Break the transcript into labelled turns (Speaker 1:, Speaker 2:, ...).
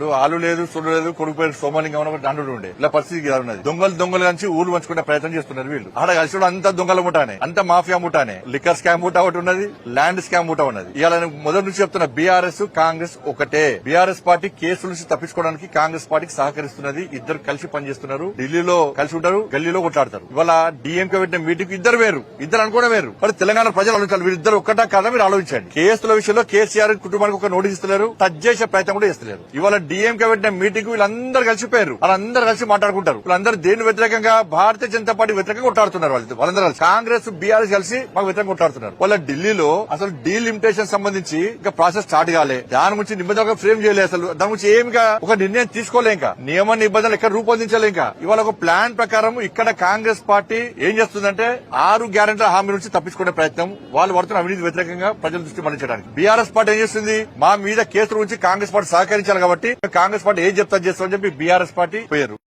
Speaker 1: ఇప్పుడు ఆలు లేదు సుడు లేదు కొడుకు పేరు సోమలింగం అని దండు ఉండే. ఇలా పరిస్థితి ఉన్నది. దొంగలు దొంగలు నుంచి ఊరు పంచుకునే ప్రయత్నం చేస్తున్నారు వీళ్ళు. ఆడ కలిసి కూడా అంత దొంగల ముఠానే అంత మాఫియా ముఠానే లిక్కర్ స్కామ్ ముఠా ఒకటి ఉన్నది ల్యాండ్ స్కామ్ ముఠా ఉన్నది. ఇవాళ మొదటి నుంచి చెప్తున్న బీఆర్ఎస్ కాంగ్రెస్ ఒకటే. బీఆర్ఎస్ పార్టీ కేసుల నుంచి తప్పించుకోవడానికి కాంగ్రెస్ పార్టీకి సహకరిస్తున్నది. ఇద్దరు కలిసి పనిచేస్తున్నారు. ఢిల్లీలో కలిసి ఉంటారు గల్లీలో కొట్లాడతారు. ఇవాళ డిఎంకే పెట్టిన మీటింగ్ ఇద్దరు వేరు. ఇద్దరు అనుకోవడం వేరు. మరి తెలంగాణ ప్రజలు ఆలోచించాలి. వీరిద్దరు ఒక్కటా కాదా మీరు ఆలోచించండి. కేసుల విషయంలో కేసీఆర్ కుటుంబానికి ఒక నోటీస్ ఇస్తలేరు. టచ్ చేసే ప్రయత్నం కూడా చేస్తలేరు. ఇవాళ డిఎంకే పెట్టిన మీటింగ్ వీళ్ళందరూ కలిసిపోయారు వాళ్ళందరూ కలిసి మాట్లాడుకుంటారు. వీళ్ళందరూ దేని వ్యతిరేకంగా భారతీయ జనతా పార్టీ వ్యతిరేకంగా కొట్టాడుతున్నారు వాళ్ళు వాళ్ళందరూ కలిసి. కాంగ్రెస్ బీఆర్ఎస్ కలిసి మాకు వ్యతిరేకంగా కొట్టాడుతున్నారు వాళ్ళ ఢిల్లీలో అసలు డీలిమిటేషన్ సంబంధించి ఇంకా ప్రాసెస్ స్టార్ట్ కాలే. దాని గురించి నిబంధనలు ఫ్రేమ్ చేయలేదు అసలు. దాని గురించి ఏమిగా ఒక నిర్ణయం తీసుకోలే ఇంకా. నియమ నిబంధనలు ఎక్కడ రూపొందించలే ఇంకా. ఇవాళ ఒక ప్లాన్ ప్రకారం ఇక్కడ కాంగ్రెస్ పార్టీ ఏం చేస్తుందంటే ఆరు గ్యారెంటీ హామీ నుంచి తప్పించుకునే ప్రయత్నం వాళ్ళు పడుతున్న అవినీతి వ్యతిరేకంగా ప్రజల దృష్టి మళ్ళించడానికి బీఆర్ఎస్ పార్టీ ఏం చేస్తుంది? మా మీద కేసుల గురించి కాంగ్రెస్ పార్టీ సహకరించాలి కాబట్టి కాంగ్రెస్ పార్టీ ఏం చెప్తా చేస్తామని చెప్పి బీఆర్ఎస్ పార్టీ పోయారు.